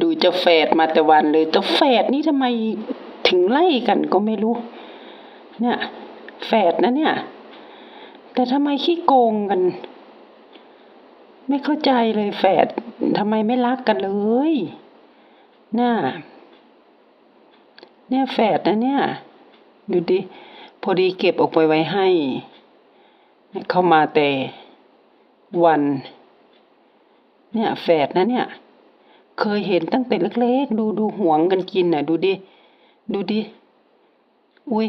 ดูเจะแฝดมาแต่วันเลยแต่แฝดนี่ทำไมถึงไล่กันก็ไม่รู้ เนี่ยแฝดนะเนี่ย แต่ทำไมขี้โกงกัน ไม่เข้าใจเลยแฝดทำไมไม่รักกันเลยน่ะเนี่ยแฝดนะเนี่ย ดูดิ พอดีเก็บออกไปไว้ให้ เข้ามาแต่วัน เนี่ยแฝดนะเนี่ย เคยเห็นตั้งแต่เล็กๆ ดูดูหวงกันกินน่ะ ดูดิ ดูดิ อุ้ย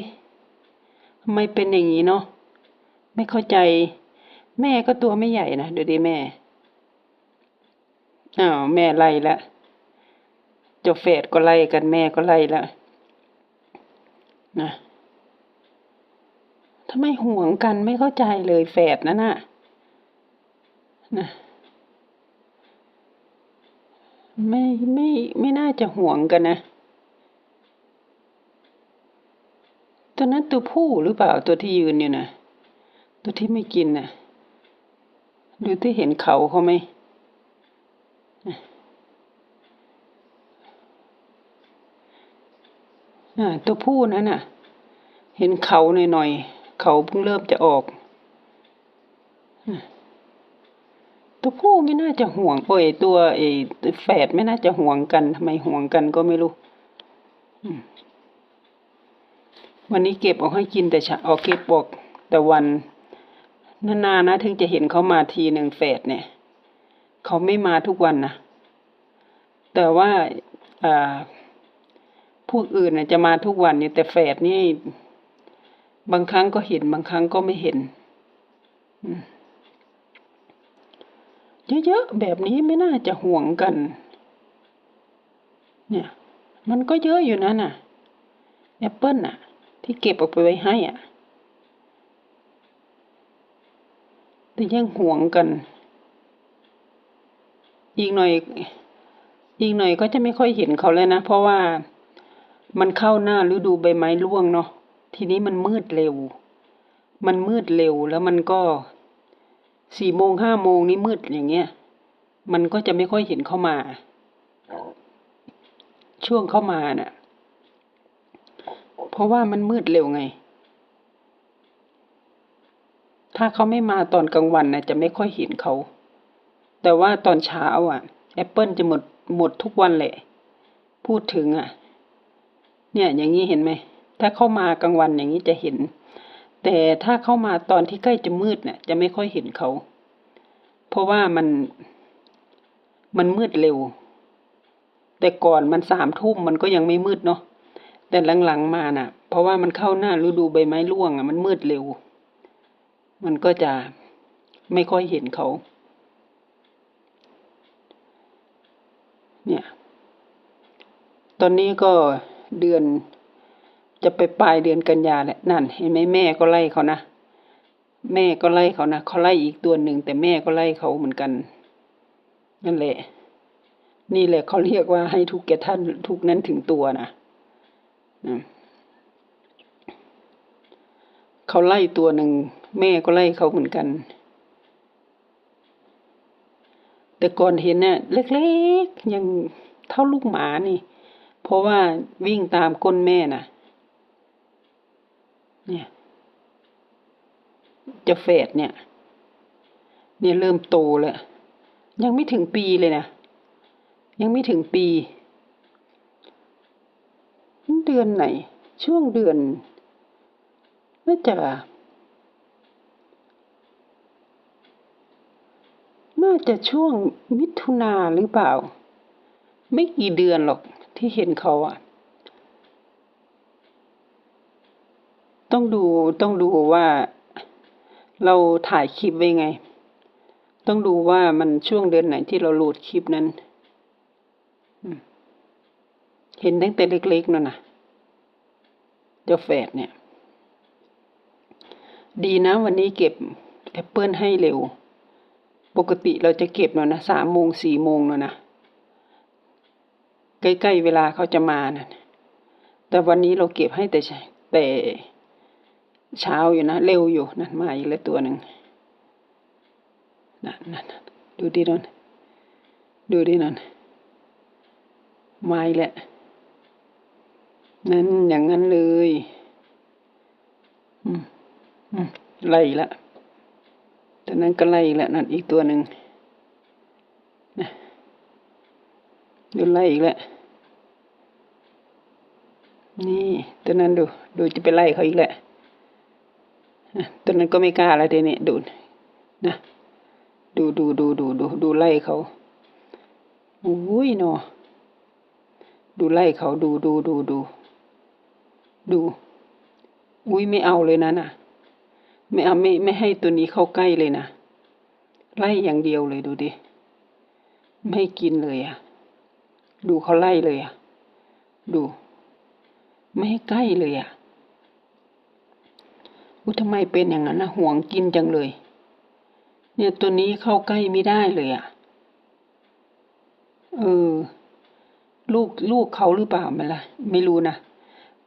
ทำไมเป็นอย่างนี้เนาะ ไม่เข้าใจ แม่ก็ตัวไม่ใหญ่นะดูดิแม่ อ้าวแม่ไล่ละเจ้าแฝดก็ไล่กันแม่ก็ไล่ละนะทำไมห่วงกันไม่เข้าใจเลยแฝดนั่นน่ะนะ ไม่ไม่ไม่น่าจะห่วงกันนะ ตัวนั้นตัวผู้หรือเปล่าตัวที่ยืนอยู่นะตัวที่ไม่กินน่ะดูที่เห็นเขาเขาไหมอ่าตัวผู้นั้นน่ะ เห็นเขาหน่อยๆเขาเพิ่งเริ่มจะออกอ ตัวผู้ไม่น่าจะห่วงโอ้ยตัวไอ้แฝดไม่น่าจะห่วงกันทำไมห่วงกันก็ไม่รู้วันนี้เก็บออกให้กินแต่เช้าออกเก็บออกแต่วันนานๆนะถึงจะเห็นเขามาทีหนึ่งแฝดเนี่ยเขาไม่มาทุกวันนะแต่ว่าอ่าพวกอื่นนะจะมาทุกวันเนี่ยแต่แฝดนี่ บางครั้งก็เห็นบางครั้งก็ไม่เห็น อืม เยอะๆแบบนี้ไม่น่าจะห่วงกัน เนี่ย มันก็เยอะอยู่นะน่ะแอปเปิลน่ะ ที่เก็บออกไปไว้ให้อะแต่ยังห่วงกัน อีกหน่อย อีกหน่อยก็จะไม่ค่อยเห็นเขาแล้วนะ เพราะว่ามันเข้าหน้าฤดูใบไม้ร่วงเนาะทีนี้มันมืดเร็ว มันมืดเร็วแล้วมันก็ สี่โมงห้าโมงนี้มืดอย่างเงี้ย มันก็จะไม่ค่อยเห็นเข้ามา ช่วงเข้ามาน่ะ เพราะว่ามันมืดเร็วไง ถ้าเขาไม่มาตอนกลางวันนะจะไม่ค่อยเห็นเขา แต่ว่าตอนเช้าอะแอปเปิลจะหมดหมดทุกวันแหละ พูดถึงอะ เนี่ยอย่างนี้เห็นไหม ถ้าเข้ามากลางวันอย่างนี้จะเห็น แต่ถ้าเข้ามาตอนที่ใกล้จะมืดเนี่ยจะไม่ค่อยเห็นเขา เพราะว่ามันมันมืดเร็ว แต่ก่อนมันสามทุ่มมันก็ยังไม่มืดเนาะแต่หลังๆมาน่ะ เพราะว่ามันเข้าหน้าฤดูใบไม้ร่วงอะ มันมืดเร็ว มันก็จะไม่ค่อยเห็นเขา เนี่ย ตอนนี้ก็เดือน จะไปปลายเดือนกันยาแหละนั่นเห็นไหมแม่ก็ไล่เขานะแม่ก็ไล่เขานะเขาไล่อีกตัวหนึ่งแต่แม่ก็ไล่เขาเหมือนกัน นั่นแหละ นี่แหละเขาเรียกว่าให้ทุกแก่ท่านทุกนั้นถึงตัวนะเขาไล่ตัวหนึ่งแม่ก็ไล่เขาเหมือนกัน แต่ก่อนเห็นเนี่ยเล็กๆยังเท่าลูกหมานี่ เพราะว่าวิ่งตามก้นแม่น่ะ เนี่ยจะแฝดเนี่ย เนี่ยเริ่มโตแล้ว ยังไม่ถึงปีเลยนะ ยังไม่ถึงปี เดือนไหน ช่วงเดือนน่าจะ น่าจะช่วงมิถุนาหรือเปล่า ไม่กี่เดือนหรอกที่เห็นเขาอะ ต้องดูต้องดูว่า เราถ่ายคลิปไว้ไง ต้องดูว่ามันช่วงเดือนไหนที่เราโหลดคลิปนั้นเห็นตั้งแต่เล็กๆนั่นนะเจ้าแฝดเนี่ย ดีนะวันนี้เก็บแอปเปิลให้เร็ว ปกติเราจะเก็บเนาะนะสามโมงสี่โมงเนาะนะใกล้ๆเวลาเขาจะมานะ่ะแต่วันนี้เราเก็บให้แต่แต่ เช้าอยู่นะ เร็วอยู่นั่นมาอีกแล้วตัวหนึ่งนั่นนั่นดูดินั่นดูดินั่นไม่แหละนั้นอย่างนั้นเลยอืมอืมไล่ละตอนนั้นก็ไล่ละนั่นอีกตัวหนึ่งนะดูไล่อีกแล้วนี่ตัวนั้นดู ดูจะไปไล่เขาอีกแหละ ตัวนั้นก็ไม่กล้าแล้วทีนี้ดูนะ ดูดูดูดูดูดูไล่เขาอุ้ยเนาะดูไล่เขาดูดูดูดูดูอุ้ยไม่เอาเลยนะน่ะ ไม่เอาไม่ไม่ให้ตัวนี้เข้าใกล้เลยนะไล่อย่างเดียวเลยดูดิไม่กินเลยอะ ดูเขาไล่เลยอะ ดู ไม่ให้ใกล้เลยอะ อุ้ทำไมเป็นอย่างนั้นนะห่วงกินจังเลย เนี่ยตัวนี้เข้าใกล้ไม่ได้เลยอะ เออ ลูกลูกเขาหรือเปล่าไม่ล่ะไม่รู้นะ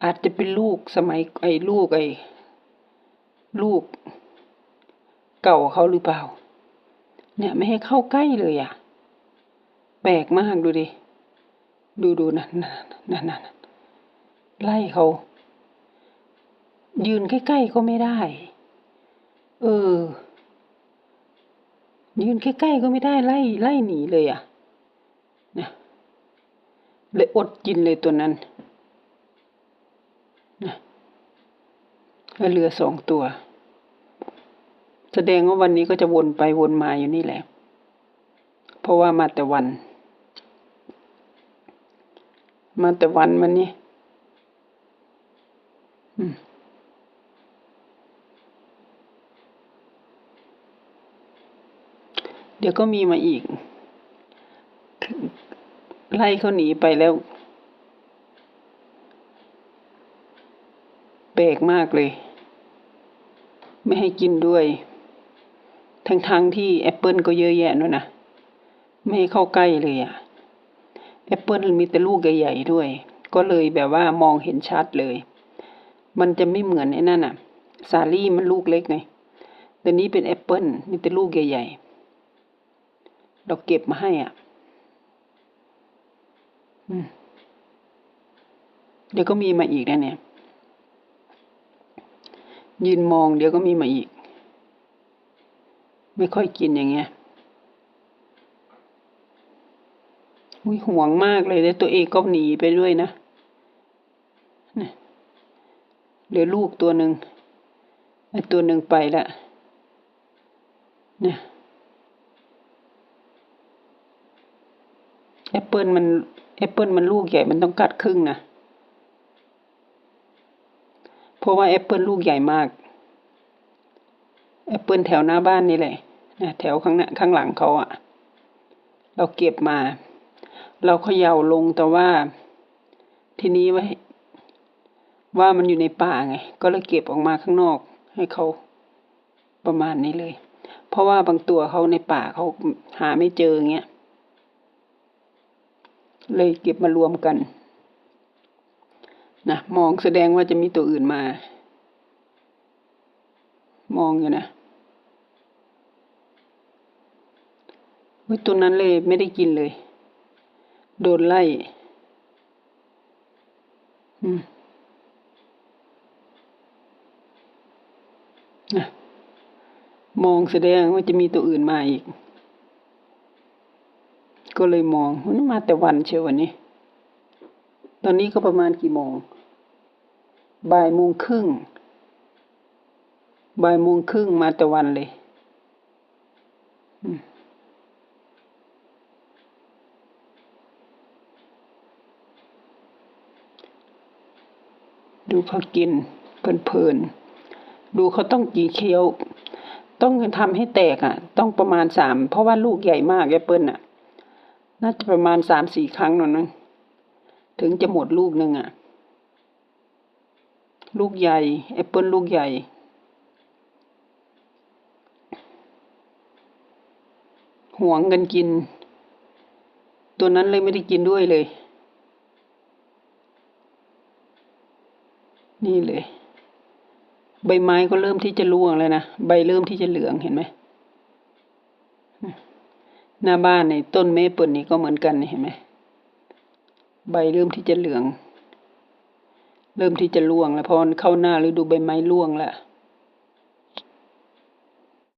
อาจจะเป็นลูกสมัยไอ้ลูกไอ้ลูก เก่าเขาหรือเปล่า เนี่ยไม่ให้เข้าใกล้เลยอะแปลกมากดูดิ ดูดูนั่นนั่นนั่นไล่เขา ยืนใกล้ๆก็ไม่ได้ เออ ยืนใกล้ๆก็ไม่ได้ไล่ไล่หนีเลยอะนะเลยอดกินเลยตัวนั้นนะแล้วเหลือสองตัว แสดงว่าวันนี้ก็จะวนไปวนมาอยู่นี่แหละ เพราะว่ามาแต่วัน มาแต่วันมันนี่อืม เดี๋ยวก็มีมาอีก ไล่เขาหนีไปแล้วแปลกมากเลย ไม่ให้กินด้วย ทั้งๆทที่แอปเปิลก็เยอะแยะนู่นนะ ไม่ให้เข้าใกล้เลยอะแอปเปิลมีแต่ลูกใหญ่ๆด้วย ก็เลยแบบว่ามองเห็นชัดเลย มันจะไม่เหมือนไอ้นั่นอะสาลี่มันลูกเล็กไงแต่นี้เป็นแอปเปิลมีแต่ลูกใหญ่ๆ เราเก็บมาให้อะเดี๋ยวก็มีมาอีกนะเนี่ย ยืนมองเดี๋ยวก็มีมาอีก ไม่ค่อยกินอย่างเงี้ยอุ้ยห่วงมากเลยแล้วตัวเองก็หนีไปด้วยนะเนี่ยเหลือลูกตัวหนึ่งไอ้ตัวหนึ่งไปละเนี่ย แอปเปิลมันแอปเปิลมันลูกใหญ่มันต้องกัดครึ่งนะ เพราะว่าแอปเปิลลูกใหญ่มากแอปเปิลแถวหน้าบ้านนี่แหละนะแถวข้างหน้าข้างหลังเขาอะเราเก็บมา เราเขย่าลงแต่ว่า ทีนี้ไว้ ว่ามันอยู่ในป่าไง ก็เลยเก็บออกมาข้างนอก ให้เขาประมาณนี้เลย เพราะว่าบางตัวเขาในป่าเขาหาไม่เจอเงี้ย เลยเก็บมารวมกันนะมองแสดงว่าจะมีตัวอื่นมา มองอยู่นะวิตัวนั้นเลยไม่ได้กินเลย โดนไล่อืมนะมองแสดงว่าจะมีตัวอื่นมาอีก ก็เลยมองมันมาแต่วันเชียววันนี้ ตอนนี้ก็ประมาณกี่โมง บ่ายโมงครึ่ง บ่ายโมงครึ่งมาแต่วันเลย ดูเขากินเพลินๆ ดูเขาต้องกินเคี้ยว ต้องทำให้แตกอะ ต้องประมาณสาม เพราะว่าลูกใหญ่มากแอปเปิลอะ น่าจะประมาณสามสี่ครั้งหน่อยนึงถึงจะหมดลูกหนึ่งอะ ลูกใหญ่แอปเปิลลูกใหญ่ห่วงกันกิน ตัวนั้นเลยไม่ได้กินด้วยเลย นี่เลย ใบไม้ก็เริ่มที่จะร่วงแล้วนะ ใบเริ่มที่จะเหลืองเห็นไหม หน้าบ้านในต้นเมเปิลนี่ก็เหมือนกันเห็นไหมใบเริ่มที่จะเหลือง เริ่มที่จะร่วงแล้วพอเข้าหน้าฤดูใบไม้ร่วงแล้ว